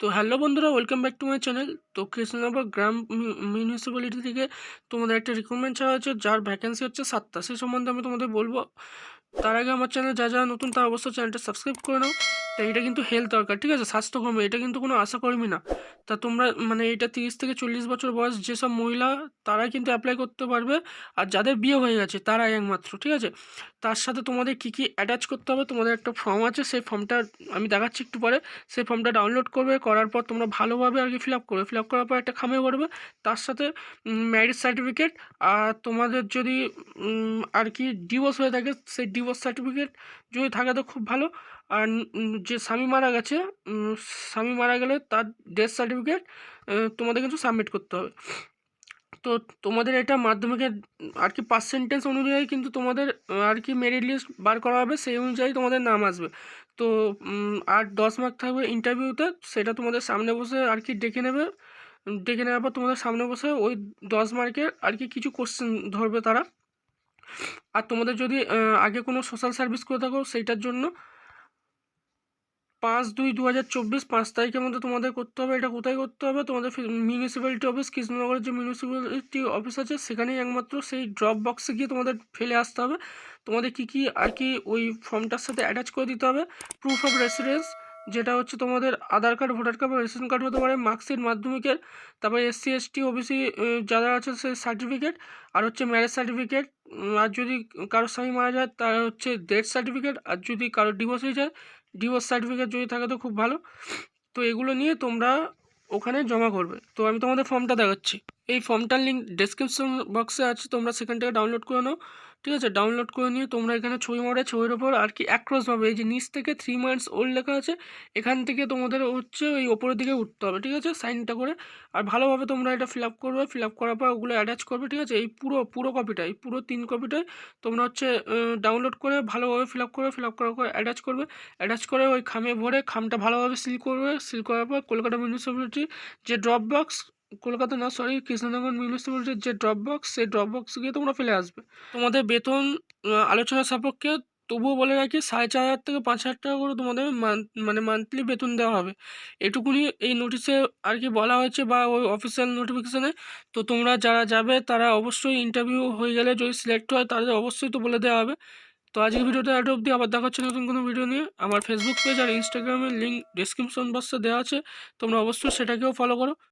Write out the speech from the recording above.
তো হ্যালো বন্ধুরা welcome back to my channel তো কৃষ্ণনগর গ্রাম মিউনিসিপ্যালিটি থেকে তোমাদের একটা রিক্রুটমেন্ট ছাড়া হচ্ছে যার ভ্যাকেন্সি হচ্ছে সাতটা। সেই সম্বন্ধে আমি তোমাদের বলব। তার আগে আমার চ্যানেল যা যা নতুন তার অবশ্যই চ্যানেলটা সাবস্ক্রাইব করে নাও। তা এটা কিন্তু হেলথ দরকার, ঠিক আছে? স্বাস্থ্যকর্মী এটা কিন্তু কোনো আশাকর্মী না। তা তোমরা মানে এটা তিরিশ থেকে চল্লিশ বছর বয়স যেসব মহিলা তারা কিন্তু অ্যাপ্লাই করতে পারবে। আর যাদের বিয়ে হয়ে গেছে, তারাই একমাত্র, ঠিক আছে? তার সাথে তোমাদের কী কী অ্যাটাচ করতে হবে, তোমাদের একটা ফর্ম আছে, সেই ফর্মটা আমি দেখাচ্ছি একটু পরে। সেই ফর্মটা ডাউনলোড করবে, করার পর তোমরা ভালোভাবে আর কি ফিল আপ করবে। ফিল আপ করার পর একটা খামে করবে তার সাথে ম্যারিজ সার্টিফিকেট আর তোমাদের যদি আর কি ডিভোর্স হয়ে থাকে, সেই ডিভোর্স সার্টিফিকেট যদি থাকে তো খুব ভালো। আর যে স্বামী মারা গেছে স্বামী মারা গেলে তার ডেথ সার্টিফিকেট তোমাদের কিন্তু সাবমিট করতে হবে। তো তোমাদের এটা মাধ্যমিকের আর কি পার্সেন্টেজ অনুযায়ী কিন্তু তোমাদের আর কি মেরিট লিস্ট বার করা হবে, সেই অনুযায়ী তোমাদের নাম আসবে। তো আর দশ মার্ক থাকবে ইন্টারভিউতে সেটা তোমাদের সামনে বসে আর কি ডেকে নেবে। ডেকে নেওয়ার পর তোমাদের সামনে বসে ওই দশ মার্কের আর কি কিছু কোশ্চেন ধরবে তারা। আর তোমাদের যদি আগে কোনো সোশ্যাল সার্ভিস করে থাকো, সেইটার জন্য পাঁচ দুই দু হাজার চব্বিশ, পাঁচ তারিখের মধ্যে তোমাদের করতে হবে, এটা কোথায় করতে হবে? তোমাদের মিউনিসিপ্যালিটি অফিস কৃষ্ণনগরের যে মিউনিসিপ্যালিটি অফিস আছে, সেখানেই একমাত্র সেই ড্রপ বক্সে গিয়ে তোমাদের ফেলে আসতে হবে। তোমাদের কী কী আর কি ওই ফর্মটার সাথে অ্যাটাচ করে দিতে হবে? প্রুফ অফ রেসিডেন্স যেটা হচ্ছে তোমাদের আধার কার্ড ভোটার কার্ড বা রেশন কার্ড হতে পারে মার্কশিট মাধ্যমিকের, তারপরে এসসি এসটি ওবিসি যারা আছে সেই সার্টিফিকেট আর হচ্ছে ম্যারেজ সার্টিফিকেট আর যদি কারোর স্বামী মারা যায়, তার হচ্ছে ডেথ সার্টিফিকেট আর যদি কারোর ডিভোর্স হয়ে যায় ডিভোর্স সার্টিফিকেট যদি থাকে তো খুব ভালো। তো এগুলো নিয়ে তোমরা ওখানে জমা করবে। তো আমি তোমাদের ফর্মটা দেখাচ্ছি। এই ফর্মটার লিঙ্ক ডেসক্রিপশন বক্সে আছে, তোমরা সেখান থেকে ডাউনলোড করে নাও। ঠিক আছে? ডাউনলোড করে নিয়ে তোমরা এখানে ছবি মারে, ছবির ওপর আর কি অ্যাক্রস পাবে এই যে নিচ থেকে থ্রি মান্থস ওল্ড লেখা আছে, এখান থেকে তোমাদের হচ্ছে ওই ওপরের দিকে উঠতে হবে, ঠিক আছে? সাইনটা করে। আর ভালোভাবে তোমরা এটা ফিল আপ করবে ফিল আপ করার পর ওগুলো অ্যাটাচ করবে, ঠিক আছে? এই পুরো পুরো কপিটা এই পুরো তিন কপিটাই তোমরা হচ্ছে ডাউনলোড করে ভালোভাবে ফিল আপ করবে ফিল আপ করার পর অ্যাটাচ করবে। অ্যাটাচ করে ওই খামে ভরে খামটা ভালোভাবে সিল করবে। সিল করার পর কলকাতা মিউনিসিপ্যালিটি যে ড্রপ বক্স কলকাতা না সরি কৃষ্ণনগর মিউনিসিপ্যালিটির যে ড্রপ বক্স সেই ড্রপ বক্স গিয়ে তোমরা ফেলে আসবে। তোমাদের বেতন আলোচনা সাপেক্ষে তবুও বলে রাখি, সাড়ে চার হাজার থেকে পাঁচ হাজার টাকা করে তোমাদের মান- মানে মান্থলি বেতন দেওয়া হবে। এটুকুনি এই নোটিশে আর কি বলা হয়েছে বা ওই অফিসিয়াল নোটিফিকেশানে তো তোমরা যারা যাবে, তারা অবশ্যই ইন্টারভিউ হয়ে গেলে যদি সিলেক্ট হয়, তাদের অবশ্যই তো বলে দেওয়া হবে। তো আজকের ভিডিওটা এত অবধি, আবার দেখা হচ্ছে নতুন কোনো ভিডিও নিয়ে। আমার ফেসবুক পেজ আর ইনস্টাগ্রামের লিঙ্ক ডিসক্রিপশন বক্সে দেওয়া আছে। তোমরা অবশ্যই সেটাকেও ফলো করো।